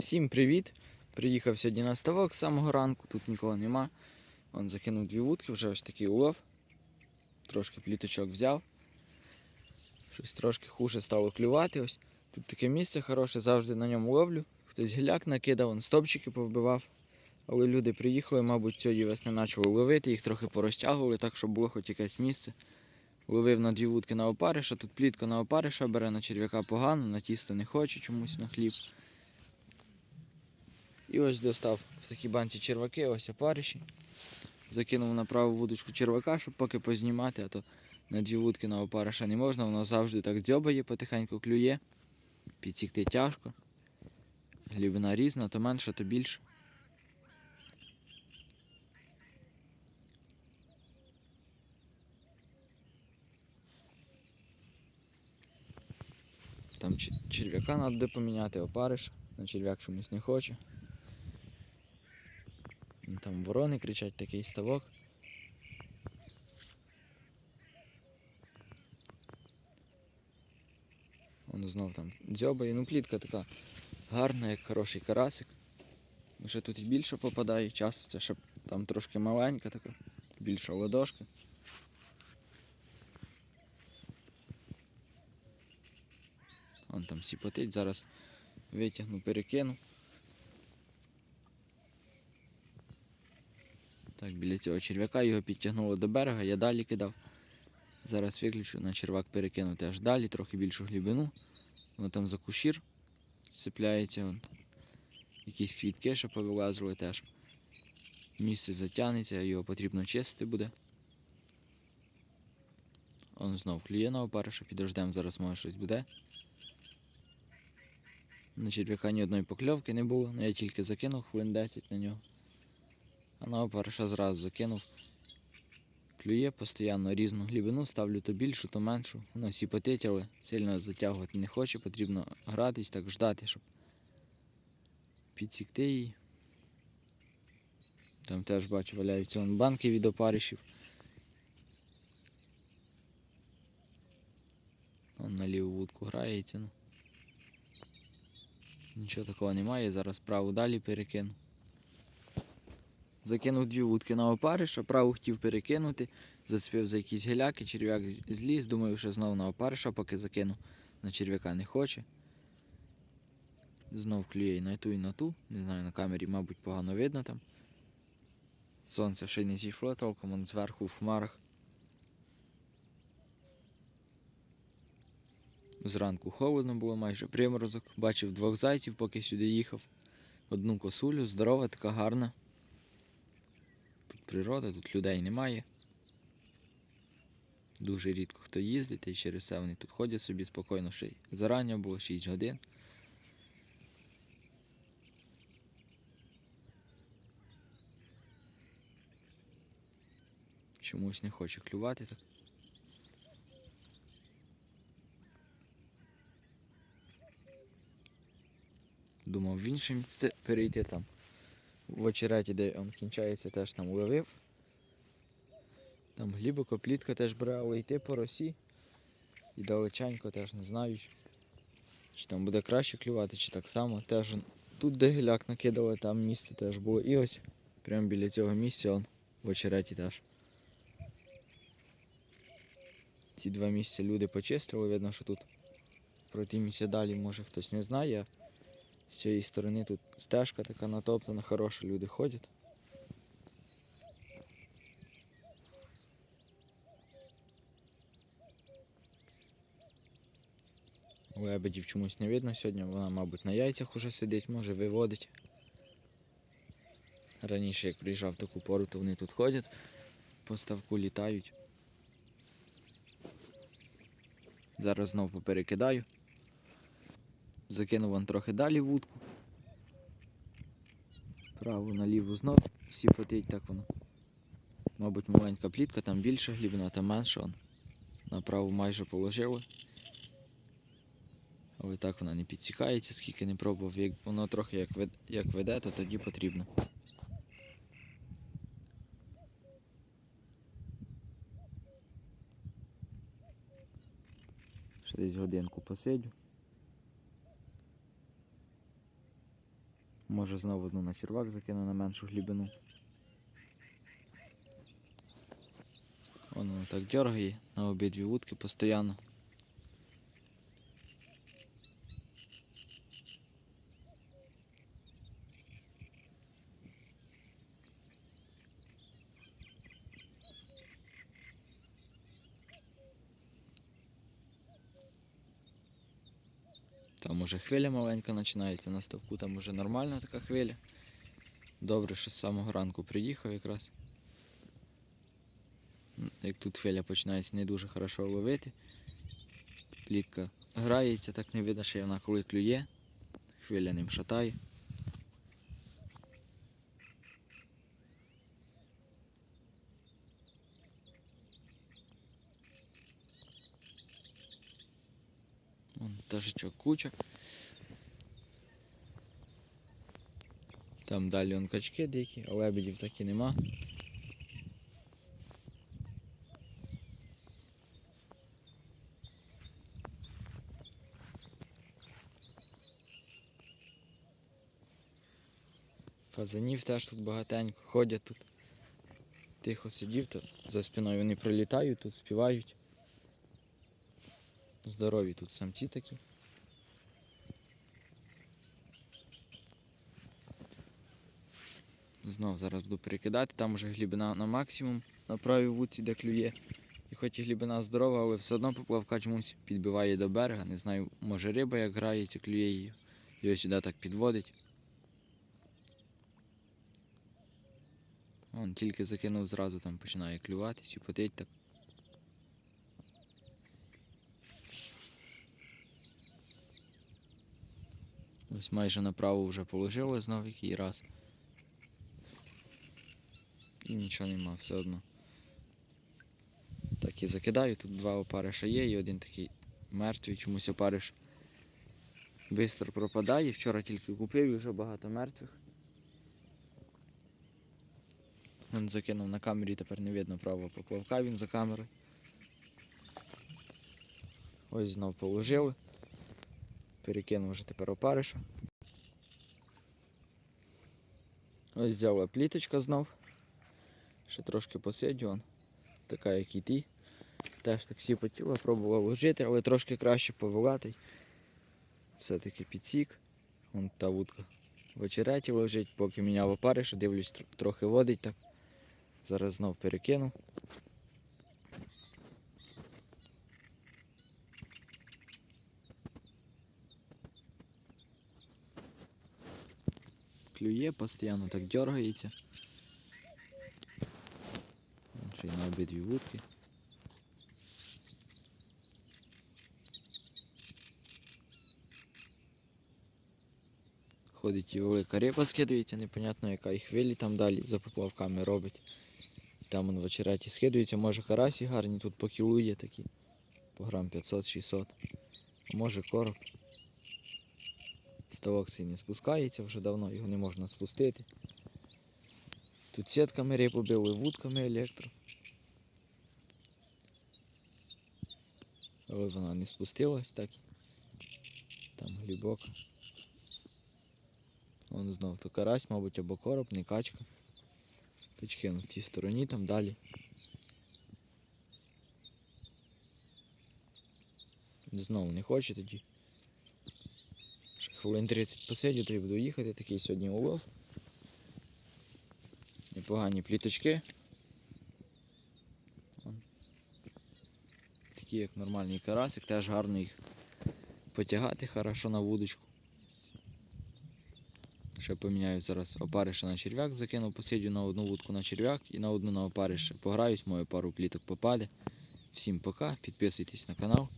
Всім привіт! Приїхав сьогодні на ставок з самого ранку, тут нікого нема. Он закинув дві вудки, вже ось такий улов. Трошки пліточок взяв. Щось трошки хуже стало клювати. Ось. Тут таке місце хороше, завжди на ньому ловлю. Хтось гіляк накидав, он стопчики повбивав. Але люди приїхали, мабуть, цієї весни почали ловити, їх трохи порозтягували, так щоб було хоч якесь місце. Ловив на дві вудки на опариша, тут плітка на опариша бере, на черв'яка погано, на тісто не хоче чомусь на хліб. І ось достав в такій банці черваки, ось опариші. Закинув на праву вудочку червака, щоб поки познімати, а то на дві вудки на опариша не можна, воно завжди так дзьобає, потихеньку клює. Підсікти тяжко. Глибина різна, то менше, то більше. Там черв'яка треба поміняти, опариш. На черв'як чомусь не хоче. Ворони кричать, такий ставок. Вон знов там дзьобає. Ну, плітка така гарна, як хороший карасик. Вже тут і більше попадає, часто це ще там трошки маленька така, більша ладошка. Вон там сіпотить, зараз витягну, перекину. Так, біля цього черв'яка його підтягнуло до берега, я далі кидав. Зараз виключу на червак перекинути аж далі, трохи більшу глибину. Воно там за кушір цепляється. Вон. Якісь квітки ще повилазили теж. Місце затягнеться, його потрібно чистити буде. Он знов клює на опариша, підождемо, зараз може щось буде. На черв'яка ні одної покльовки не було, ну я тільки закинув хвилин 10 на нього. А на опариша зразу закинув. Клює постійно різну глибину, ставлю то більшу, то меншу. Воно сіпотить, але сильно затягувати не хоче, потрібно гратись, так ждати, щоб підсікти її. Там теж бачу, валяються банки від опаришів. Он на ліву вудку грається. Ну. Нічого такого немає, зараз праву далі перекину. Закинув дві вудки на опариша, праву хотів перекинути, зацепив за якісь геляки, черв'як зліз, думаю, що знову на опариша, поки закину на черв'яка не хоче. Знов клює і на ту, і на ту. Не знаю, на камері, мабуть, погано видно там. Сонце ще не зійшло толком, он зверху в хмарах. Зранку холодно було, майже приморозок. Бачив двох зайців, поки сюди їхав. Одну косулю, здорова, така гарна. Природа, тут людей немає. Дуже рідко хто їздить, й через це вони тут ходять собі спокійно ще й зарання було 6 годин. Чомусь не хочу клювати так. Думав в інше місце перейти там. В очереті, де він кінчається, теж там ловив. Там глибоко, плітка теж бере, але йти по росі. І далеченько теж не знаю. Чи там буде краще клювати, чи так само. Теж тут де гіляк накидали, там місце теж було. І ось прямо біля цього місця он, в очереті теж. Ці два місця люди почистили, видно, що тут про ті місця далі може хтось не знає. З цієї сторони тут стежка така натоптана, хороша, люди ходять. Лебедів чомусь не видно сьогодні, вона, мабуть, на яйцях уже сидить, може виводить. Раніше, як приїжджав в таку пору, то вони тут ходять, по ставку літають. Зараз знов поперекидаю. Закинув вон трохи далі вудку. Право наліво знов сіпотить, так воно. Мабуть, маленька плітка, там більша глибина, там менша. Он. Направо майже положили. Але так вона не підсікається, скільки не пробував. Як воно трохи як веде, як веде, то тоді потрібно. Ще десь годинку посидю. Може знову одну на червак закину на меншу глибину. Воно так дергає на обидві вудки постійно. Там уже хвиля маленька починається на ставку, там уже нормальна така хвиля. Добре, що з самого ранку приїхав якраз. Як тут хвиля починається не дуже хорошо ловити. Плітка грається, так не видно, що вона коли клює. Хвиля ним шатає. Пташечок куча. Там далі он качки дикі, а лебедів так і нема. Фазанів теж тут багатенько, ходять тут. Тихо сидів, то за спиною вони пролітають тут, співають. Здорові тут самці такі. Знов зараз буду перекидати, там уже глибина на максимум на правій вудці, де клює. І хоч і глибина здорова, але все одно поплавка чомусь підбиває до берега. Не знаю, може риба як грається, клює її. Його сюди так підводить. Вон тільки закинув зразу там починає клювати, сіпотить так. Ось майже направо вже положили знов який раз. І нічого нема все одно. Так і закидаю. Тут два опариша є і один такий мертвий, чомусь опариш швидко пропадає. Вчора тільки купив і вже багато мертвих. Він закинув на камері, тепер не видно правого поплавка, він за камерою. Ось знов положили. Перекинув вже тепер опариша. Ось взяла пліточка знов. Ще трошки посидю. Така, як і ті. Теж так всі потіла, пробував ложити, але трошки краще повилатий. Все-таки підсік. Вон та вудка в очереті лежить, поки міняв опариша, дивлюсь, трохи водить так. Зараз знов перекину. Клює, постійно так дергається. Ще й на обидві вудки. Ходить і велика риба скидується, непонятно яка і хвилі там далі за поплавками робить. Там он в очереті скидується, може карасі гарні, тут по кілу такі. По грам 500-600. А може короб. Ставок не спускається вже давно, його не можна спустити. Тут сітками рибу били, вудками електро. Але вона не спустилась так. Там глибоко. Вон знов то карась, мабуть, або короб, не качка. Підкинув в тій стороні, там далі. Знову не хоче тоді. Ще хвилин 30 посидю, то й буду їхати. Такий сьогодні улов. Непогані пліточки. Такі як нормальний карасик, теж гарно їх потягати хорошо на вудочку. Ще поміняю зараз опариша на черв'як, закину, посидю на одну вудку на черв'як і на одну на опариша. Пограюсь, мою пару пліток попаде. Всім пока, підписуйтесь на канал.